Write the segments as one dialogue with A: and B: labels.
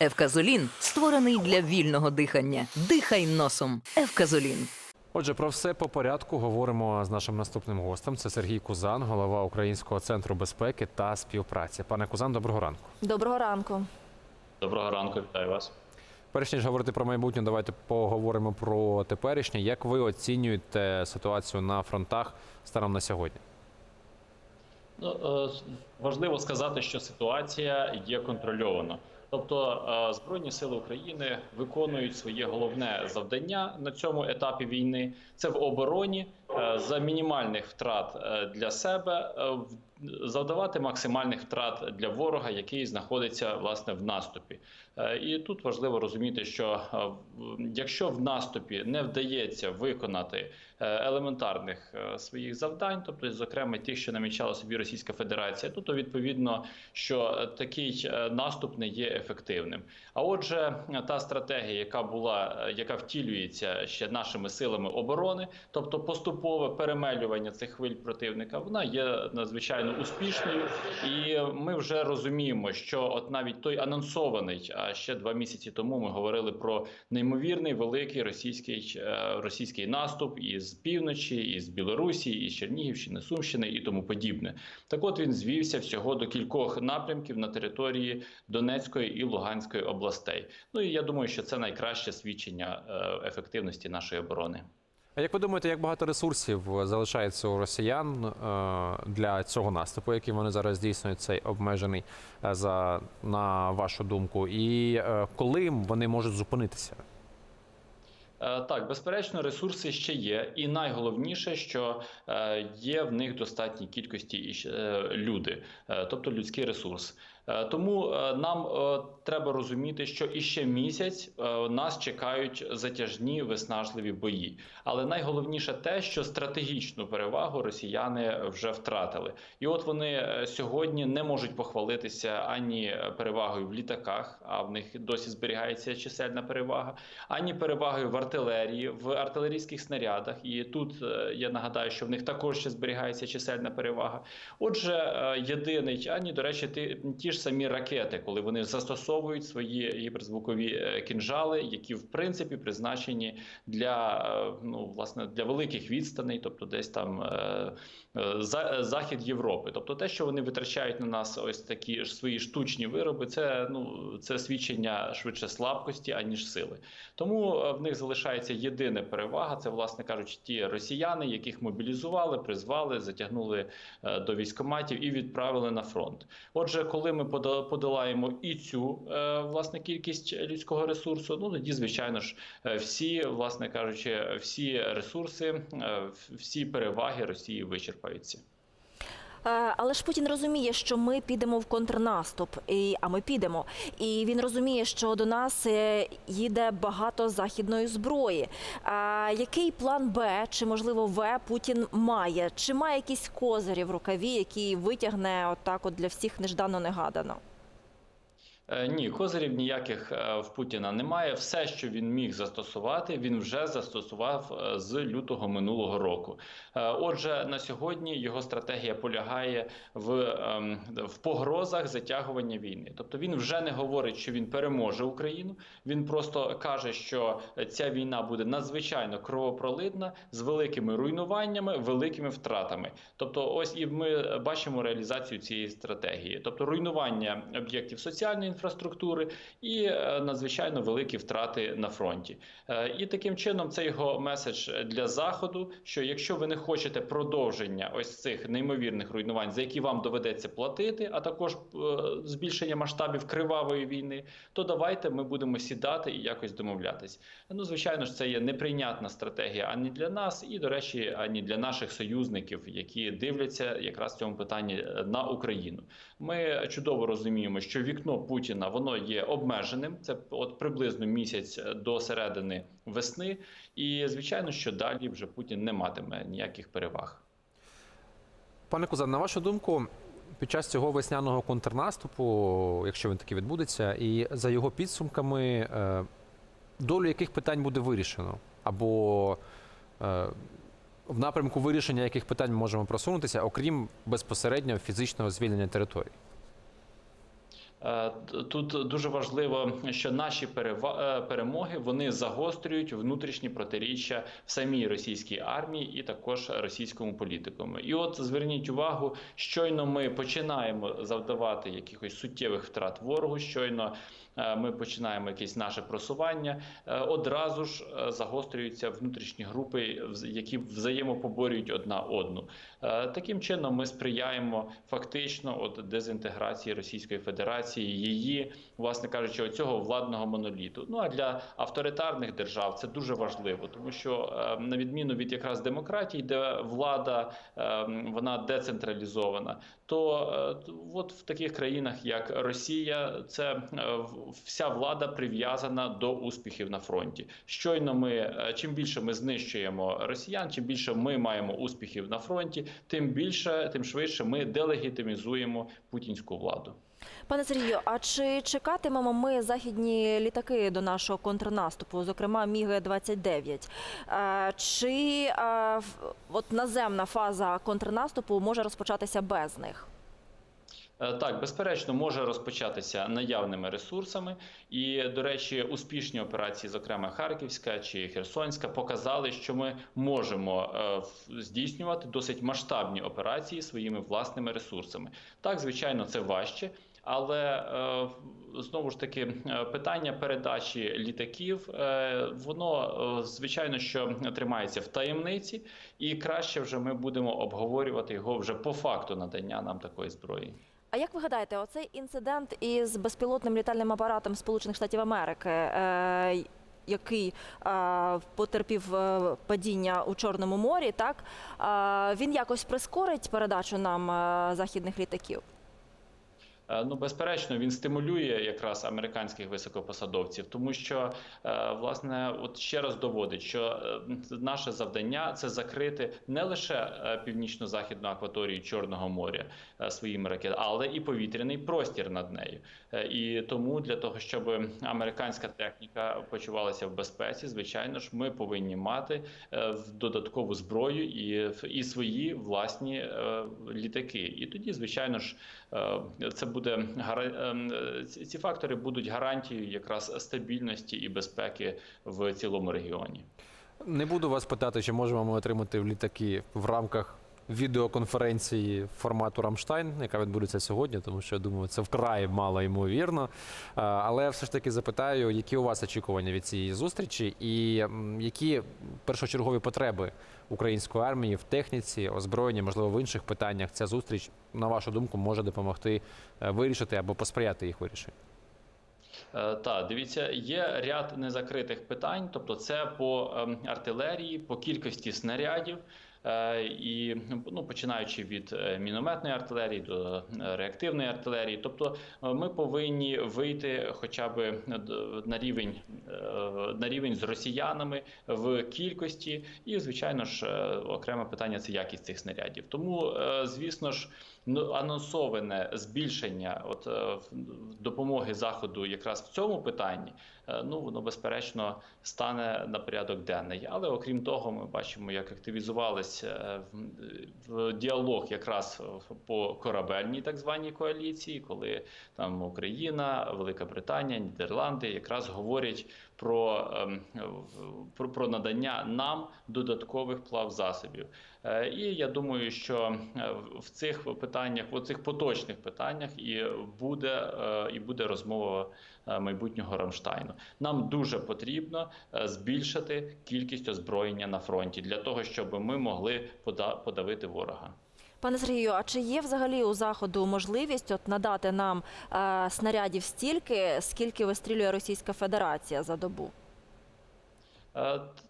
A: Евказолін створений для вільного дихання. Дихай носом. Евказолін.
B: Отже, про все по порядку говоримо з нашим наступним гостем. Це Сергій Кузан, голова Українського центру безпеки та співпраці. Пане Кузан, доброго ранку.
C: Доброго ранку.
D: Доброго ранку, вітаю вас.
B: Перш ніж говорити про майбутнє, давайте поговоримо про теперішнє. Як ви оцінюєте ситуацію на фронтах станом на сьогодні?
D: Ну, е, важливо сказати, що ситуація є контрольована. Тобто е, Збройні сили України виконують своє головне завдання на цьому етапі війни. Це в обороні за мінімальних втрат е, для себе е, завдавати максимальних втрат для ворога, який знаходиться власне в наступі. Е, І тут важливо розуміти, що е, якщо в наступі не вдається виконати е, елементарних е, своїх завдань, тобто, зокрема, тих, що намічала собі Російська Федерація, то, то відповідно, що е, такий е, наступ не є ефективним. А отже, е, та стратегія, яка була, е, яка втілюється ще нашими силами оборони, тобто поступове перемелювання цих хвиль противника, вона є надзвичайно успішною, і ми вже розуміємо, що от навіть той анонсований, а ще два місяці тому ми говорили про неймовірний великий російський е, російський наступ із півночі, із Білорусі, із Чернігівщини, Сумщини і тому подібне. Так, от він звівся всього до кількох напрямків на території Донецької і Луганської областей. Ну і я думаю, що це найкраще свідчення е, ефективності нашої оборони.
B: Як ви думаєте, як багато ресурсів залишається у росіян е, для цього наступу, який вони зараз здійснюють, цей обмежений е, за на вашу думку, і е, коли вони можуть зупинитися?
D: Так, безперечно, ресурси ще є, і найголовніше, що є в них достатній кількості люди, тобто людський ресурс. Е, Тому е, нам е, треба розуміти, що іще місяць нас чекають затяжні виснажливі бої. Але найголовніше те, що стратегічну перевагу росіяни вже втратили, і от вони сьогодні не можуть похвалитися ані перевагою в літаках, а в них досі зберігається чисельна перевага, ані перевагою в артилерії, в артилерійських снарядах. І тут я нагадаю, що в них також ще зберігається чисельна перевага. Отже, єдиний, ані, до речі, ті, ті ж самі ракети, коли вони застосовують свої гіперзвукові е, кінжали, які в принципі призначені для е, ну власне для великих відстаней, тобто десь там е, е, за, захід Європи. Тобто те, що вони витрачають на нас ось такі ж свої штучні вироби, це ну це свідчення швидше слабкості аніж сили. Тому е, в них залишається єдина перевага. Це, власне кажучи, ті росіяни, яких мобілізували, призвали, затягнули е, до військоматів і відправили на фронт. Отже, коли ми подолаємо і цю е, власне кількість людського ресурсу, ну тоді, звичайно ж, е, всі, власне кажучи, всі ресурси, е, всі переваги Росії вичерпаються.
C: Е, Але ж Путін розуміє, що ми підемо в контрнаступ, і, а ми підемо. І він розуміє, що до нас е, їде багато західної зброї. А який план Б чи можливо В Путін має? Чи має якісь козирі в рукаві, які витягне отак, от для всіх неждано негадано?
D: Е, Ні, козирів ніяких е, в Путіна немає. Все, що він міг застосувати, він вже застосував е, з лютого минулого року. Е, Отже, на сьогодні його стратегія полягає в, ем, в погрозах затягування війни. Тобто він вже не говорить, що він переможе Україну. Він просто каже, що ця війна буде надзвичайно кровопролитна з великими руйнуваннями, великими втратами. Тобто, ось і ми бачимо реалізацію цієї стратегії, тобто руйнування об'єктів соціальної інфраструктури і е, надзвичайно великі втрати на фронті. Е, І таким чином це його меседж для заходу. Що якщо ви не хочете продовження ось цих неймовірних руйнувань, за які вам доведеться платити, а також е, збільшення масштабів кривавої війни, то давайте ми будемо сідати і якось домовлятись. Ну звичайно ж, це є неприйнятна стратегія ані для нас, і до речі, ані для наших союзників, які дивляться якраз в цьому питанні на Україну. Ми чудово розуміємо, що вікно Путіна воно є обмеженим. Це от приблизно місяць до середини весни. І звичайно, що далі вже Путін не матиме ніяких переваг.
B: Пане Кузан, на вашу думку, під час цього весняного контрнаступу, якщо він таки відбудеться, і за його підсумками, е, долю яких питань буде вирішено? Або е, в напрямку вирішення яких питань ми можемо просунутися, окрім безпосереднього фізичного звільнення території?
D: Е, Тут дуже важливо, що наші е, перемоги вони загострюють внутрішні протиріччя в самій російській армії і також російському політикуму. І от зверніть увагу, щойно ми починаємо завдавати якихось суттєвих втрат ворогу, щойно е, ми починаємо якесь наше просування, одразу ж загострюються внутрішні групи, які взаємопоборюють одна одну. Таким чином ми сприяємо фактично от дезінтеграції Російської Федерації, її, власне кажучи, оцього владного моноліту. Ну а для авторитарних держав це дуже важливо, тому що е, на відміну від якраз демократій, де влада е, вона децентралізована, то е, от в таких країнах, як Росія, це вся влада прив'язана до успіхів на фронті. Щойно ми чим більше ми знищуємо росіян, чим більше ми маємо успіхів на фронті, тим більше, тим швидше ми делегітимізуємо путінську владу.
C: Пане Сергію, а чи чекатимемо ми західні літаки до нашого контрнаступу, зокрема Міги 29 Е, Чи е, от наземна фаза контрнаступу може розпочатися без них?
D: Е, Так, безперечно, може розпочатися наявними ресурсами, і до речі, успішні операції, зокрема Харківська чи Херсонська, показали, що ми можемо здійснювати досить масштабні операції своїми власними ресурсами. Так, звичайно, це важче. Але е, знову ж таки е, питання передачі літаків, е, воно звичайно що тримається в таємниці, і краще вже ми будемо обговорювати його вже по факту надання нам такої зброї.
C: А як ви гадаєте, оцей інцидент із безпілотним літальним апаратом Сполучених Штатів Америки, який потерпів падіння у Чорному морі, так він якось прискорить передачу нам західних літаків?
D: Е, Ну, безперечно, він стимулює якраз американських високопосадовців, тому що е, власне, от ще раз доводить, що е, наше завдання це закрити не лише північно-західну акваторію Чорного моря своїми ракетами, але і повітряний простір над нею. І тому для того, щоб американська техніка почувалася в безпеці, звичайно ж, ми повинні мати додаткову зброю і, і свої власні літаки. І тоді, звичайно ж, це буде е, ці фактори будуть гарантією якраз стабільності і безпеки в цілому регіоні.
B: Не буду вас питати, чи можемо ми отримати літаки в рамках відеоконференції формату Рамштайн, яка відбудеться сьогодні, тому що я думаю, це вкрай мало ймовірно. Але все ж таки запитаю, які у вас очікування від цієї зустрічі, і які першочергові потреби української армії в техніці, озброєнні, можливо, в інших питаннях ця зустріч, на вашу думку, може допомогти е, вирішити або посприяти їх вирішенню?
D: Е, Так, дивіться, є ряд незакритих питань, тобто це по ем, артилерії, по кількості снарядів. Е, І ну, починаючи від е, мінометної артилерії до е, реактивної артилерії, тобто ми повинні вийти хоча б на рівень на рівень з росіянами в кількості, і звичайно ж окреме питання це якість цих снарядів. Тому, звісно ж, анонсоване збільшення от, е, допомоги заходу якраз в цьому питанні, е, ну воно безперечно стане на порядок денний. Але окрім того, ми бачимо, як активізувалися в, в діалог якраз по корабельній так званій коаліції, коли там Україна, Велика Британія, Нідерланди якраз говорять про, ем, про, про надання нам додаткових плавзасобів. Е, І я думаю, що е, в- цих питаннях, в цих поточних питаннях, і буде е, і буде розмова майбутнього Рамштайну. Нам дуже потрібно збільшити кількість озброєння на фронті для того, щоб ми могли пода- подавити ворога.
C: Пане Сергію, а чи є взагалі у заходу можливість от надати нам е, снарядів стільки, скільки вистрілює Російська Федерація за добу?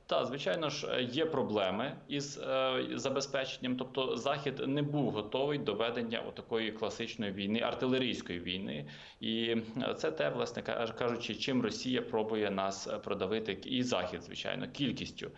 D: Та, звичайно ж, е, є проблеми із е, забезпеченням. Тобто, захід не був готовий до ведення такої класичної війни, артилерійської війни, і е, це те, власне ка- кажучи, чим Росія пробує нас продавити, і захід, звичайно, кількістю.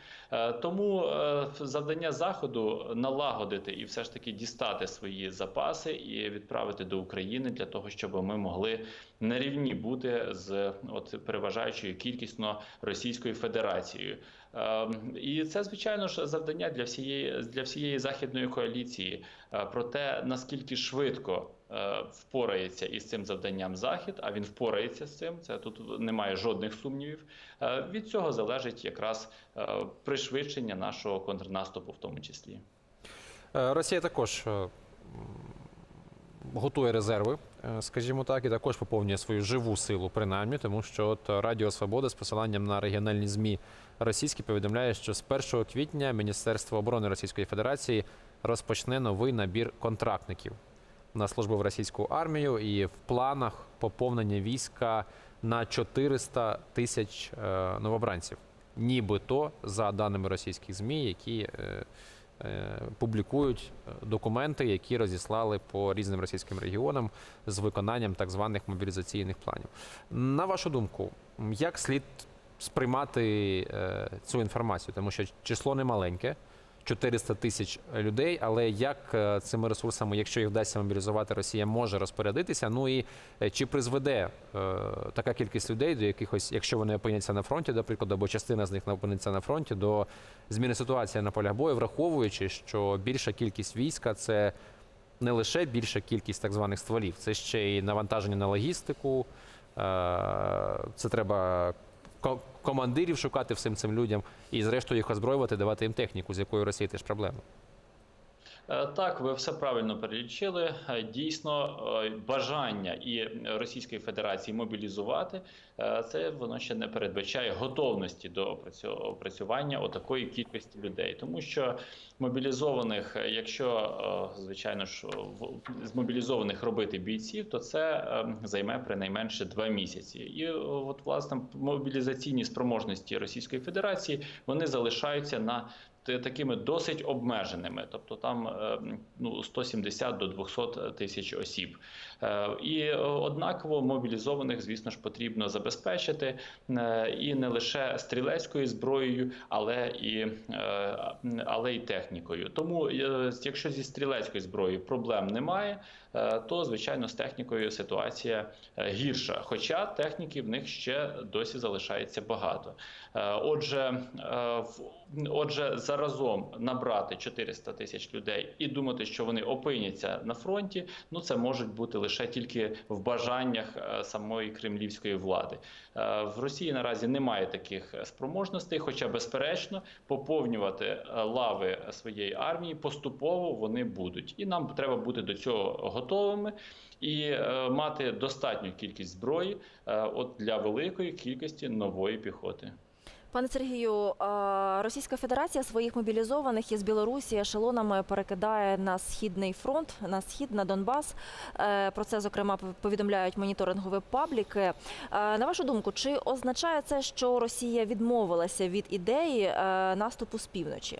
D: Тому завдання заходу налагодити і все ж таки дістати свої запаси і відправити до України для того, щоб ми могли на рівні бути з от переважаючою кількісно Російською Федерацією. Ем, І це звичайно ж завдання для всієї для всієї західної коаліції. Е, Про те, наскільки швидко е, впорається із цим завданням Захід, а він впорається з цим. Це тут немає жодних сумнівів. Е, від цього залежить якраз пришвидшення нашого контрнаступу, в тому числі.
B: Росія також готує резерви, скажімо так, і також поповнює свою живу силу, принаймні, тому що от Радіо Свобода з посиланням на регіональні ЗМІ російські повідомляє, що з 1 квітня Міністерство оборони Російської Федерації розпочне новий набір контрактників на службу в російську армію, і в планах поповнення війська на 400 тисяч е, новобранців. Нібито за даними російських ЗМІ, які е, е, публікують документи, які розіслали по різним російським регіонам з виконанням так званих мобілізаційних планів. На вашу думку, як слід сприймати е, цю інформацію? Тому що число не маленьке. 400 тисяч людей, але як е, цими ресурсами, якщо їх вдасться мобілізувати, Росія може розпорядитися? Ну і е, чи призведе е, така кількість людей до якихось, якщо вони опиняться на фронті, до прикладу, або частина з них не опиниться на фронті, до зміни ситуації на полях бою, враховуючи, що більша кількість війська це не лише більша кількість так званих стволів, це ще й навантаження на логістику. Це треба командирів шукати всім цим людям і, зрештою, їх озброювати, давати їм техніку, з якою Росії теж проблема.
D: Е, Так, ви все правильно перелічили. Е, Дійсно, е, бажання і Російської Федерації мобілізувати це воно ще не передбачає готовності до опрацю- опрацювання отакої кількості людей, тому що мобілізованих, якщо звичайно ж з мобілізованих робити бійців, то це е, займе принайменше два місяці. І от власне мобілізаційні спроможності Російської Федерації вони залишаються на такими досить обмеженими, тобто там е, ну 170 до 200 тисяч осіб. Е, І е, однаково мобілізованих, звісно ж, потрібно забезпечити е, і не лише стрілецькою зброєю, але і е, але й технікою. Тому, е, якщо зі стрілецькою зброєю проблем немає, е, то звичайно з технікою ситуація е, гірша. Хоча техніки в них ще досі залишається багато. Е, Отже, е, отже, заразом набрати 400 тисяч людей і думати, що вони опиняться на фронті, ну це можуть бути лише тільки в бажаннях е, самої кремлівської влади. Е, В Росії наразі немає таких спроможностей, хоча, безперечно, поповнювати е, лави своєї армії поступово вони будуть, і нам треба бути до цього готовими. І е, мати достатню кількість зброї е, от для великої кількості нової піхоти.
C: Пане Сергію, Російська Федерація своїх мобілізованих із Білорусі ешелонами перекидає на східний фронт, на схід, на Донбас. Е, Про це зокрема повідомляють моніторингові пабліки. Е, На вашу думку, чи означає це, що Росія відмовилася від ідеї е, наступу з півночі?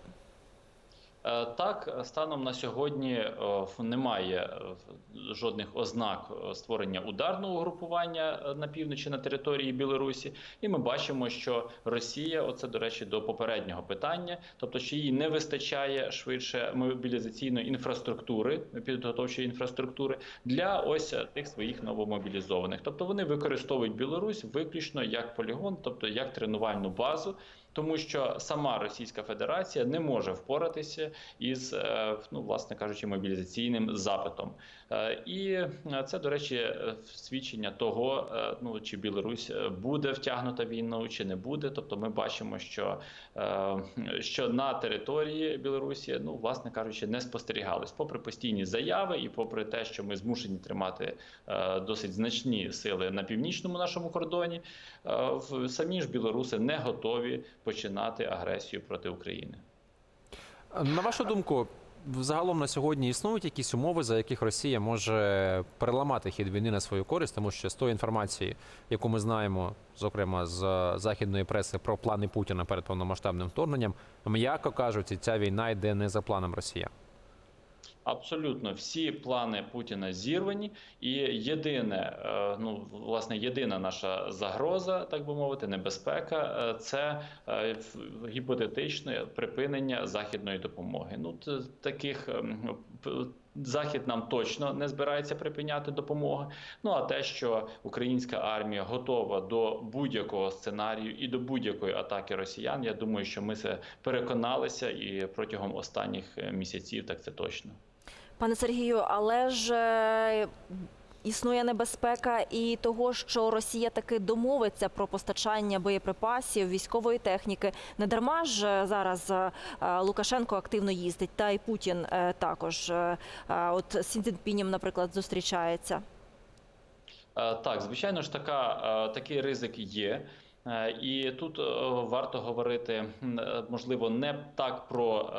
D: Е, Так, станом на сьогодні е, немає е, жодних ознак створення ударного угрупування на півночі на території Білорусі, і ми бачимо, що Росія, оце до речі, до попереднього питання, тобто що їй не вистачає швидше мобілізаційної інфраструктури, підготовчої інфраструктури для ось тих своїх новомобілізованих. Тобто вони використовують Білорусь виключно як полігон, тобто як тренувальну базу. Тому що сама Російська Федерація не може впоратися із, е, ну, власне кажучи, мобілізаційним запитом. Е, І е, це, до речі, свідчення того, ну чи Білорусь буде втягнута війну, чи не буде. Тобто, ми бачимо, що, що на території Білорусі, ну, власне кажучи, не спостерігалось, попри постійні заяви, і попри те, що ми змушені тримати досить значні сили на північному нашому кордоні, самі ж білоруси не готові починати агресію проти України.
B: На вашу думку, загалом на сьогодні існують якісь умови, за яких Росія може переламати хід війни на свою користь, тому що з тої інформації, яку ми знаємо, зокрема з західної преси про плани Путіна перед повномасштабним вторгненням, м'яко кажучи, ця війна йде не за планом Росіян.
D: Абсолютно всі плани Путіна зірвані, і єдине, е, ну власне, єдина наша загроза, так би мовити, небезпека е, це е, гіпотетичне припинення західної допомоги. Ну таких ем, захід нам точно не збирається припиняти допомоги. Ну а те, що українська армія готова до будь-якого сценарію і до будь-якої атаки росіян, я думаю, що ми це переконалися і протягом останніх місяців, так це точно.
C: Пане Сергію, але ж е, існує небезпека і того, що Росія таки домовиться про постачання боєприпасів, військової техніки. Не дарма ж е, зараз е, Лукашенко активно їздить, та й Путін також. От з Сі наприклад, зустрічається.
D: Так, звичайно ж, така, такий ризик є. Е, І тут е, варто говорити, е, можливо, не так про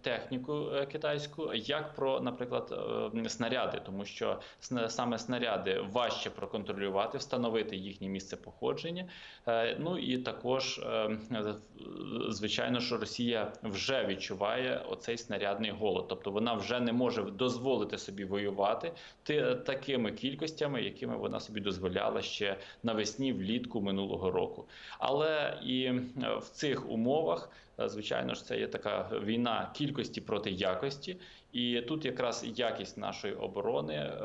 D: техніку китайську, як про, наприклад, снаряди, тому що саме снаряди важче проконтролювати, встановити їхнє місце походження. Ну і також, звичайно, що Росія вже відчуває оцей снарядний голод, тобто вона вже не може дозволити собі воювати ти- такими кількостями, якими вона собі дозволяла ще навесні, влітку минулого року. Але і е, в цих умовах, е, звичайно ж, це є така війна кількості проти якості. І тут якраз якість нашої оборони е,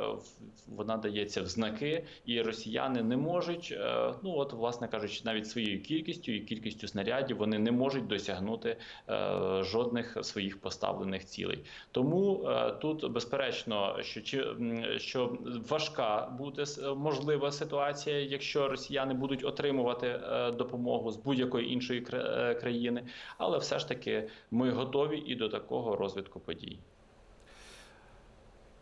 D: вона дається в знаки, і росіяни не можуть, е, ну от, власне кажучи, навіть своєю кількістю і кількістю снарядів вони не можуть досягнути е, жодних своїх поставлених цілей. Тому тут безперечно, що що важка буде можлива ситуація, якщо росіяни будуть отримувати допомогу з будь-якої іншої країни, але все ж таки ми готові і до такого розвитку подій.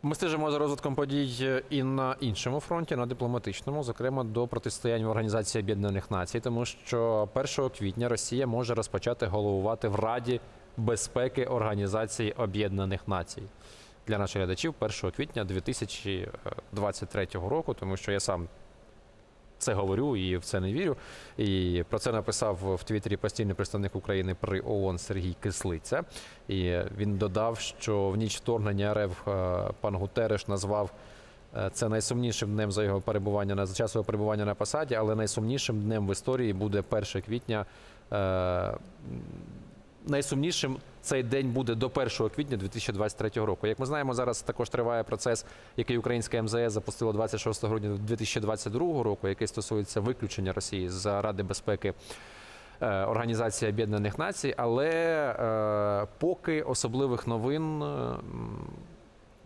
B: Ми стежимо за розвитком подій і на іншому фронті, на дипломатичному, зокрема до протистояння в Організації Об'єднаних Націй, тому що 1 квітня Росія може розпочати головувати в Раді безпеки Організації Об'єднаних Націй. Для наших глядачів 1 квітня 2023 року, тому що я сам це говорю і в це не вірю. І про це написав в Твіттері постійний представник України при ООН Сергій Кислиця. І він додав, що в ніч вторгнення РФ е, пан Гутереш назвав е, це найсумнішим днем за його перебування на за час його перебування на посаді, але найсумнішим днем в історії буде 1 квітня. Е, Найсумнішим цей день буде до 1 квітня 2023 року. Як ми знаємо, зараз також триває процес, який українська МЗС запустила 26 грудня 2022 року, який стосується виключення Росії з Ради безпеки е, Організації Об'єднаних Націй, але е, поки особливих новин.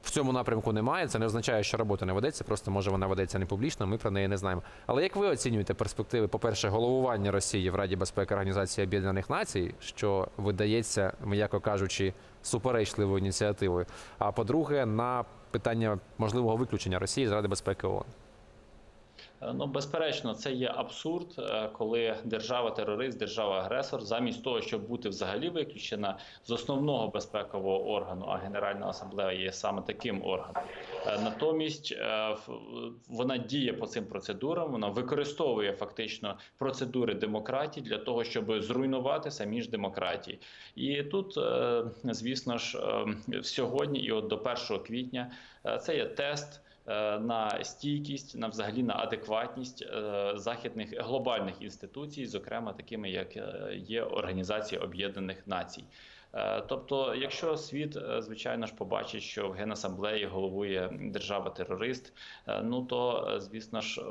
B: В цьому напрямку немає. Це не означає, що робота не ведеться, просто може вона ведеться не публічно. Ми про неї не знаємо. Але як ви оцінюєте перспективи, по-перше, головування Росії в Раді безпеки Організації Об'єднаних Націй, що видається, м'яко кажучи, суперечливою ініціативою? А по-друге, на питання можливого виключення Росії з Ради безпеки ООН?
D: Е, Ну, безперечно, це є абсурд, е, коли держава-терорист, держава-агресор, замість того, щоб бути взагалі виключена з основного безпекового органу, а Генеральна асамблея є саме таким органом. Е, Натомість вона діє по цим процедурам, вона використовує фактично процедури демократії для того, щоб зруйнувати самі ж демократії. І тут, звісно ж, сьогодні і от до 1 квітня це є тест на стійкість, на взагалі на адекватність е, західних глобальних інституцій, зокрема такими як е, є Організація Об'єднаних Націй. Е, Тобто, якщо світ, е, звичайно ж, побачить, що в генасамблеї головує держава-терорист, е, ну то звісно ж,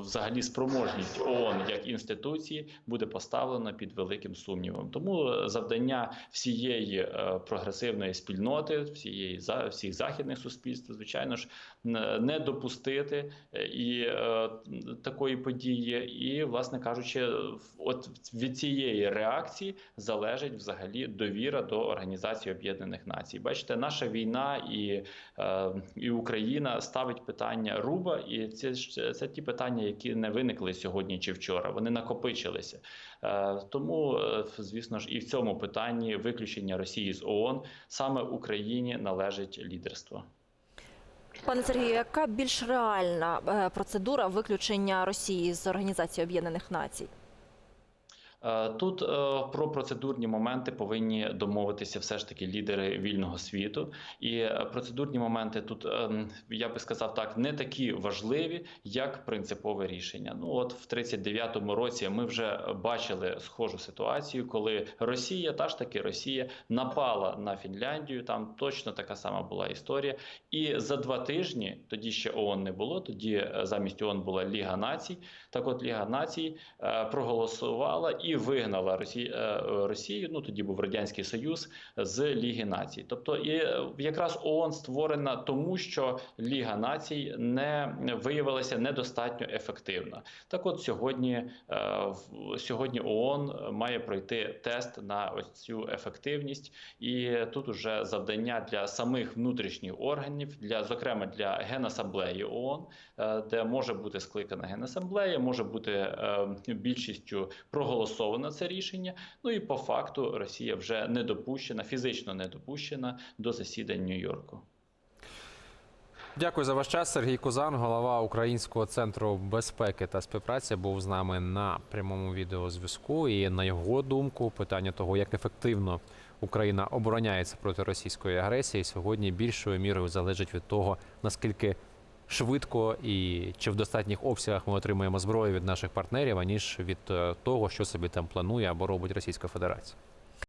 D: взагалі спроможність ООН як інституції буде поставлено під великим сумнівом. Тому завдання всієї прогресивної спільноти, всієї всіх західних суспільств, звичайно ж, не допустити і такої події, і, власне кажучи, от від цієї реакції залежить взагалі довіра до Організації Об'єднаних Націй. Бачите, наша війна і, е, і Україна ставить питання руба, і це це ті питання, які не виникли сьогодні чи вчора. Вони накопичилися. Е, Тому, е, звісно ж, і в цьому питанні виключення Росії з ООН саме Україні належить лідерство.
C: Пане Сергію, яка більш реальна процедура виключення Росії з Організації Об'єднаних Націй?
D: Е, Тут е, про процедурні моменти повинні домовитися все ж таки лідери вільного світу, і е, процедурні моменти тут ем, я би сказав так, не такі важливі, як принципове рішення. Ну от в 39-му році ми вже бачили схожу ситуацію, коли Росія, та ж таки Росія, напала на Фінляндію. Там точно така сама була історія. І за два тижні тоді ще ООН не було. Тоді замість ООН була Ліга націй. Так, от Ліга націй проголосувала і і вигнала е, Росію. Ну тоді був радянський Союз з Ліги Націй. Тобто, і е, якраз ООН створена тому, що Ліга Націй не виявилася недостатньо ефективна. Так, от сьогодні, е, сьогодні ООН має пройти тест на ось цю ефективність, і тут уже завдання для самих внутрішніх органів, для зокрема для генасамблеї ООН, де може бути скликана генасамблея, може бути більшістю проголосовано це рішення. Ну і по факту Росія вже не допущена, фізично не допущена до засідань Нью-Йорку.
B: Дякую за ваш час. Сергій Кузан, голова Українського центру безпеки та співпраці, був з нами на прямому відеозв'язку. І на його думку, питання того, як ефективно Україна обороняється проти російської агресії, сьогодні більшою мірою залежить від того, наскільки швидко і чи в достатніх обсягах ми отримуємо зброю від наших партнерів, аніж від е, того, що собі там планує або робить Російська Федерація.